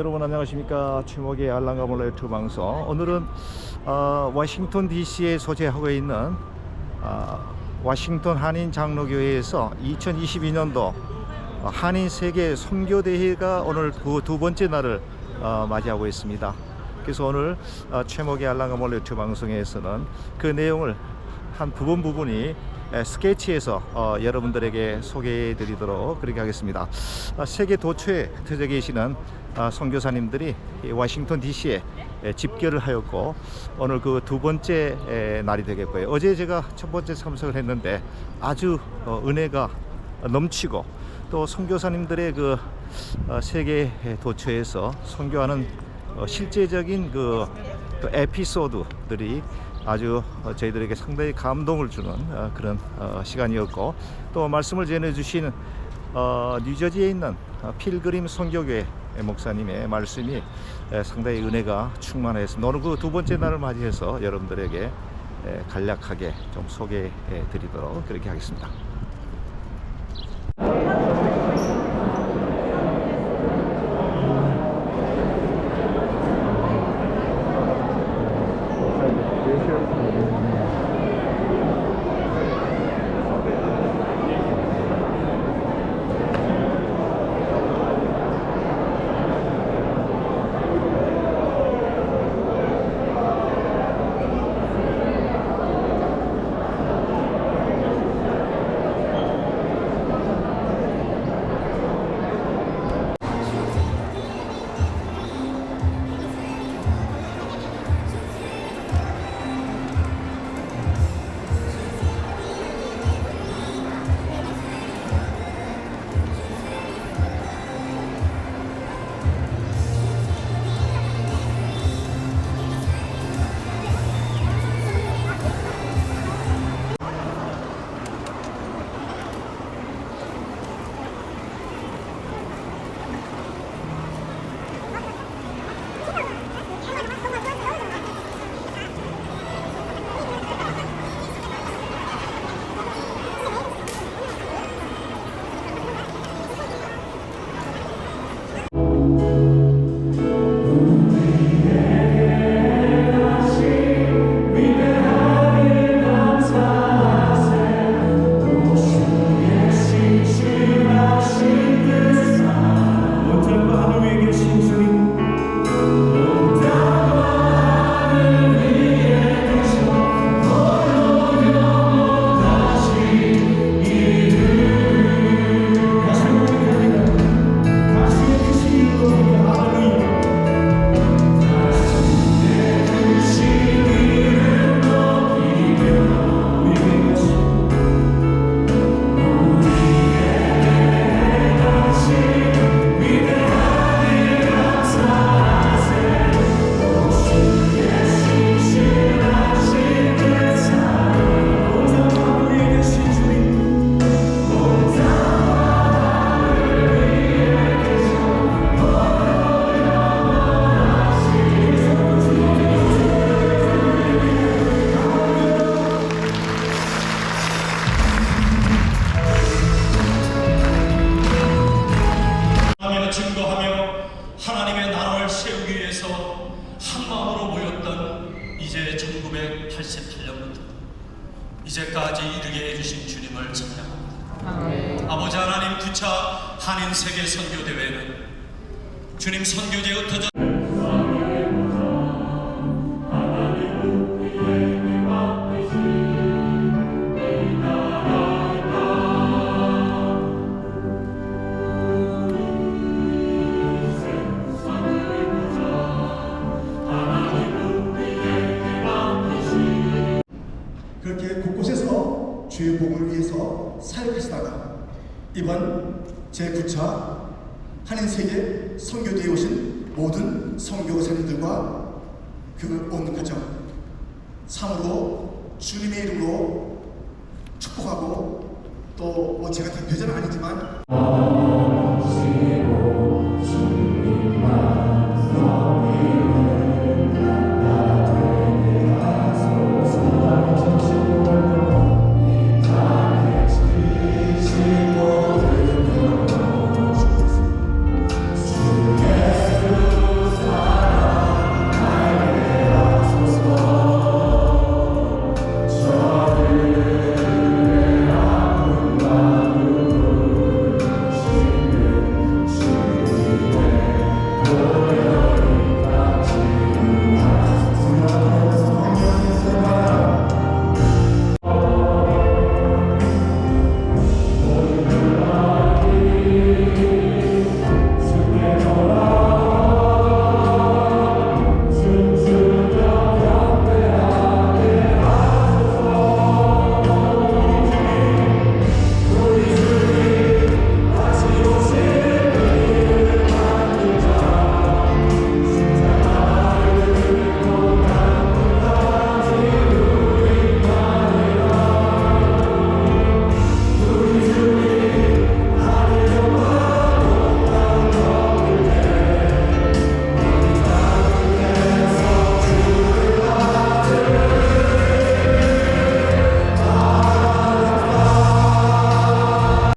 여러분 안녕하십니까 최목의 알랑가몰라 유튜브 방송 오늘은 어, 워싱턴 DC에 소재하고 있는 어, 워싱턴 한인 장로교회에서 2022년도 한인 세계 선교 대회가 오늘 그 두 번째 날을 어, 맞이하고 있습니다. 그래서 오늘 어, 최목의 알랑가몰라 유튜브 방송에서는 그 내용을 한 부분 부분이 에, 스케치해서 어, 여러분들에게 소개해 드리도록 그렇게 하겠습니다. 아, 세계 도처에 터져 계시는 아, 선교사님들이 이 워싱턴 DC에 집결을 하였고 오늘 그 두 번째 에, 날이 되겠고요. 어제 제가 첫 번째 참석을 했는데 아주 어, 은혜가 넘치고 또 선교사님들의 그 어, 세계 도처에서 선교하는 어, 실제적인 그, 그 에피소드들이 아주 어, 저희들에게 상당히 감동을 주는 어, 그런 어, 시간이었고 또 말씀을 전해주신 어, 뉴저지에 있는 어, 필그림 선교교회 목사님의 말씀이 에, 상당히 은혜가 충만했습니다. 오늘 그 두 번째 날을 맞이해서 여러분들에게 에, 간략하게 좀 소개해 드리도록 그렇게 하겠습니다. 이제까지 이르게 해주신 주님을 찬양합니다. 아버지 하나님 9차 한인 세계 선교 대회는 주님 선교제에 흩어 주의 복을 위해서 사역하시다가 이번 제9차 한인 세계 선교대에 오신 모든 선교사님들과 그 온 가정 참으로 주님의 이름으로 축복하고 또 뭐 제가 대표자는 아니지만